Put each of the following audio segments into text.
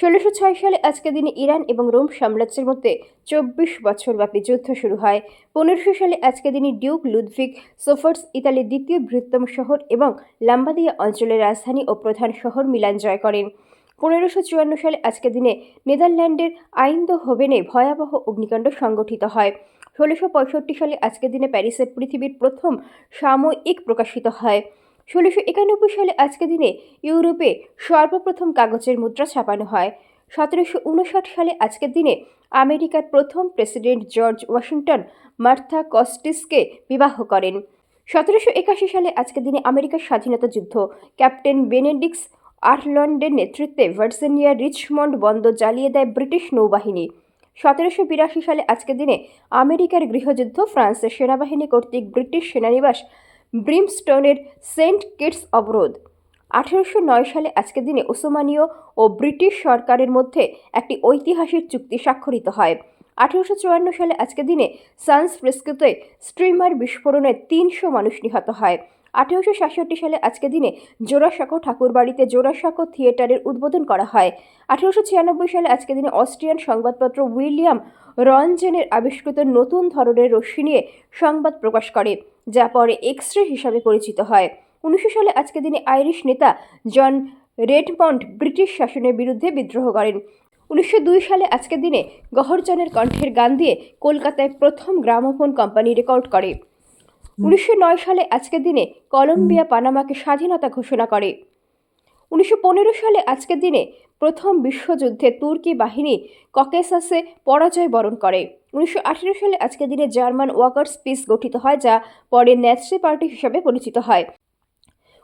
ষোলোশো ছয় সালে আজকের দিনে ইরান এবং রোম সাম্রাজ্যের মধ্যে চব্বিশ বছরব্যাপী যুদ্ধ শুরু হয়। পনেরোশো সালে আজকের দিনে ডিউক লুদভিগ, সোফার্স ইতালির দ্বিতীয় বৃহত্তম শহর এবং লাম্বাদিয়া অঞ্চলের রাজধানী ও প্রধান শহর মিলান জয় করেন। পনেরোশো চুয়ান্ন সালে আজকের দিনে নেদারল্যান্ডের আইন্দোহোভেনে ভয়াবহ অগ্নিকাণ্ড সংগঠিত হয়। ষোলোশো পঁয়ষট্টি সালে আজকের দিনে প্যারিসের পৃথিবীর প্রথম সাময়িক প্রকাশিত হয়। ষোলোশো একানব্বই সালে আজকের দিনে ইউরোপে সর্বপ্রথম কাগজের মুদ্রা ছাপানো হয়। সতেরোশো উনষাট সালে আজকের দিনে আমেরিকার প্রথম প্রেসিডেন্ট জর্জ ওয়াশিংটন মার্থা কস্টিসকে বিবাহ করেন। সতেরোশো একাশি সালে আজকের দিনে আমেরিকার স্বাধীনতা যুদ্ধ। ক্যাপ্টেন বেনেডিক্স আর্লন্ডের নেতৃত্বে ভার্জিনিয়ার রিচমন্ড বন্দর জ্বালিয়ে দেয় ব্রিটিশ নৌবাহিনী। সতেরোশো বিরাশি সালে আজকের দিনে আমেরিকার গৃহযুদ্ধ ফ্রান্সের সেনাবাহিনী কর্তৃক ব্রিটিশ সেনানিবাস ব্রিমস্টোনের সেন্ট কিটস অবরোধ। আঠেরোশো নয় সালে আজকের দিনে ওসমানীয় ও ব্রিটিশ সরকারের মধ্যে একটি ঐতিহাসিক চুক্তি স্বাক্ষরিত হয়। আঠেরোশো চুয়ান্ন সালে আজকের দিনে সান্স ফ্রেস্কোতে স্ট্রিমার বিস্ফোরণে তিনশো মানুষ নিহত হয়। আঠেরোশো সাতষট্টি সালে আজকের দিনে জোড়াসাঁকো ঠাকুরবাড়িতে জোড়াসাঁকো থিয়েটারের উদ্বোধন করা হয়। আঠেরোশো ছিয়ানব্বই সালে আজকের দিনে অস্ট্রিয়ান সংবাদপত্র উইলিয়াম রনজেনের আবিষ্কৃত নতুন ধরনের রশ্মি নিয়ে সংবাদ প্রকাশ করে, যা পরে এক্স রে হিসাবে পরিচিত হয়। উনিশশো সালে আজকের দিনে আইরিশ নেতা জন রেডমন্ড ব্রিটিশ শাসনের বিরুদ্ধে বিদ্রোহ করেন। উনিশশো দুই সালে আজকের দিনে গহরজনের কণ্ঠের গান দিয়ে কলকাতায় প্রথম গ্রামোফোন কোম্পানি রেকর্ড করে। উনিশশো নয় সালে আজকের দিনে কলম্বিয়া পানামাকে স্বাধীনতা ঘোষণা করে। উনিশশো পনেরো সালে আজকের দিনে প্রথম বিশ্বযুদ্ধে তুর্কি বাহিনী ককেসাসে পরাজয় বরণ করে। উনিশশো আঠেরো সালে আজকের দিনে জার্মান ওয়াকার্স পিস গঠিত হয় যা পরে ন্যাচরি পার্টি হিসাবে পরিচিত হয়।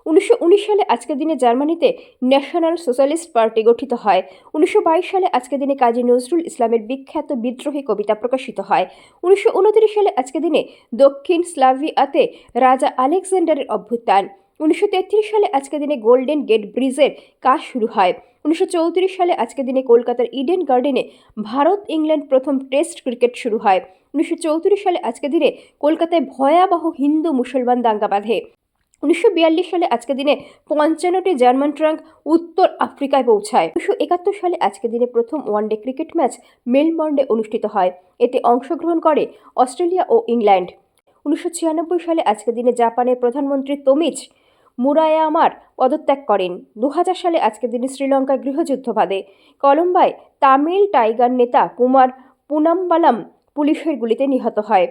উনিশশো উনিশ সালে আজকের দিনে জার্মানিতে ন্যাশনাল সোশ্যালিস্ট পার্টি গঠিত হয়। উনিশশো বাইশ সালে আজকের দিনে কাজী নজরুল ইসলামের বিখ্যাত বিদ্রোহী কবিতা প্রকাশিত হয়। উনিশশো উনত্রিশ সালে আজকের দিনে দক্ষিণ স্লাভিয়াতে রাজা আলেকজান্ডারের অভ্যুত্থান। উনিশশো তেত্রিশ সালে আজকের দিনে গোল্ডেন গেট ব্রিজের কাজ শুরু হয়। উনিশশো চৌত্রিশ সালে আজকের দিনে কলকাতার ইডেন গার্ডেনে ভারত ইংল্যান্ড প্রথম টেস্ট ক্রিকেট শুরু হয়। উনিশশো চৌত্রিশ সালে আজকের দিনে কলকাতায় ভয়াবহ হিন্দু মুসলমান দাঙ্গা বাঁধে। উনিশশো বিয়াল্লিশ সালে আজকের দিনে পঞ্চান্নটি জার্মান ট্রাঙ্ক উত্তর আফ্রিকায় পৌঁছায়। উনিশশো একাত্তর সালে আজকের দিনে প্রথম ওয়ানডে ক্রিকেট ম্যাচ মেলবর্নে অনুষ্ঠিত হয়। এতে অংশগ্রহণ করে অস্ট্রেলিয়া ও ইংল্যান্ড। উনিশশো ছিয়ানব্বই সালে আজকের দিনে জাপানের প্রধানমন্ত্রী তোমিজ মুরায়ামার পদত্যাগ করেন। দু হাজার সালে আজকের দিনে শ্রীলঙ্কায় গৃহযুদ্ধ বাঁধে কলম্বায় তামিল টাইগার নেতা কুমার পুনাম্বালাম পুলিশের গুলিতে নিহত হয়।